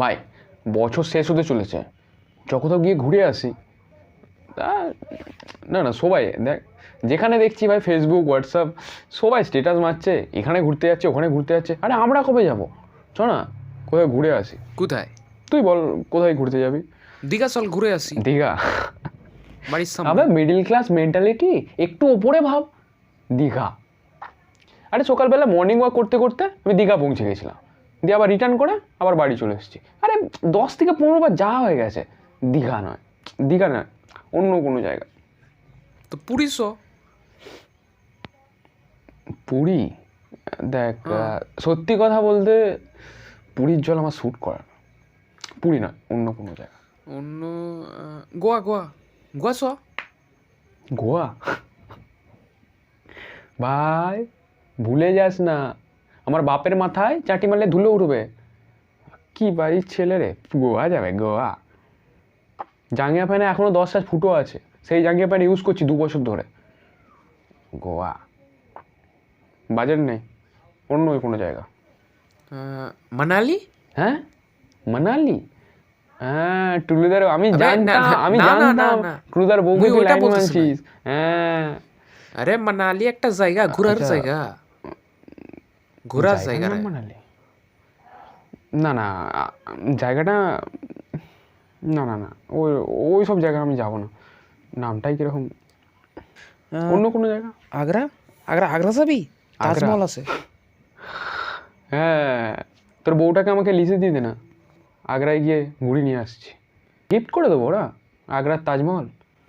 ভাই বছর শেষ হতে চলেছে। কোথাও গিয়ে ঘুরে আসি তা না না সবাই দেখ যেখানে দেখছি ভাই ফেসবুক হোয়াটসঅ্যাপ সবাই স্টেটাস মারছে এখানে ঘুরতে যাচ্ছে ওখানে ঘুরতে যাচ্ছে আরে আমরা কবে যাব? চ না কোথাও ঘুরে আসি। কোথায়? তুই বল কোথায় ঘুরতে যাবি? দীঘা চল ঘুরে আসি। দীঘা। বাড়ির সামনে। মিডিল ক্লাস মেন্টালিটি একটু ওপরে ভাব দীঘা। আরে সকালবেলা মর্নিং ওয়াক করতে করতে আমি দীঘা পৌঁছে গেছিলাম। দিয়ে আবার রিটার্ন করে আবার বাড়ি চলে এসেছি। আরে দশ থেকে পনেরো বার যাওয়া হয়ে গেছে। দীঘা নয়। দীঘা নয় অন্য কোনো জায়গা। তো পুরী চ পুরী? দেখ আহ, সত্যি কথা বলতে পুরীর জল আমার শ্যুট করে না। পুরী নয় অন্য কোনো জায়গা। অন্য গোয়া গোয়া। গোয়া চ গোয়া? ভাই ভুলে যাস না। আমার বাপের মাথায় চাটি মারলে ধুলো উঠবে। কি বাড়ির ছেলে রে? গোয়া যাবে গোয়া। জাঙ্গিয়া প্যান্টে এখনও দশ সাজ ফুটো আছে। সেই জাঙ্গিয়া প্যান্ট ইউজ করছি দু বছর ধরে। গোয়া। বাজেট নেই অন্য কোনো জায়গা। মানালি? হ্যাঁ? মানালি? হ্যাঁ টুলুদার আমি জানতাম আমি জানতাম টুলুদার বউকে তুই লাইন হ্যাঁ। আরে মানালি একটা জায়গা ঘোরার আচ্ছা। জায়গা। ঘোরার জায়গা মানালি? না না জায়গাটা না না না ওই ওই সব জায়গা আমি যাব না। নামটাই কীরকম? অন্য কোনো জায়গা? আগ্রা? আগ্রা আগ্রা যাবি? তাজমহল আছে। হ্যাঁ তোর বউটাকে আমাকে লিসে দিয়ে দে না। আগ্রায় গিয়ে ঘুরে নিয়ে আসছি। গিফট করে দেবো ওরা আগ্রার তাজমহল।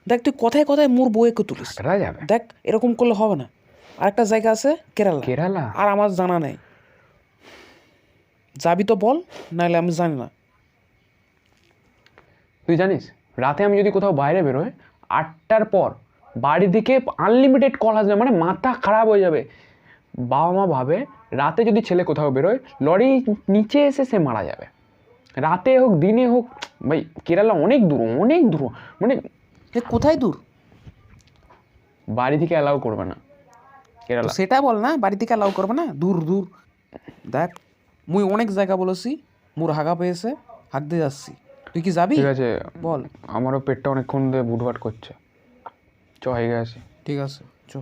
দেখ তুই কথায় কথায় মোর বউকে তুলিস? আগ্রা যাবে। দেখ এরকম করলে হবে না। আরেকটা জায়গা আছে কেরালা। কেরালা? আর আমার জানা নেই। যাবি তো বল নাহলে আমি জানি না। তুই জানিস রাতে আমি যদি কোথাও বাইরে বেরোই আটটার পর বাড়ি থেকে আনলিমিটেড কল আসবে মানে মাথা খারাপ হয়ে যাবে। বাবা মা ভাবে রাতে যদি ছেলে কোথাও বেরোয় লরি নিচে এসে সে মারা যাবে। রাতে হোক দিনে হোক ভাই কেরালা অনেক দূর অনেক দূর মানে কোথায় দূর? বাড়ি থেকে অ্যালাউ করবে না। কেরালা। সেটা বল না বাড়ি থেকে লাউ করবে না? দূর দূর। দেখ মুই অনেক জায়গা বলেছি মোর হাগা পেয়েছে দিয়ে যাচ্ছি। তুই কি যাবি? ঠিক আছে বল। আমারও পেটটা অনেকক্ষণ ধরে বুটভাট করছে। চ হয়ে গেছে ঠিক আছে চো।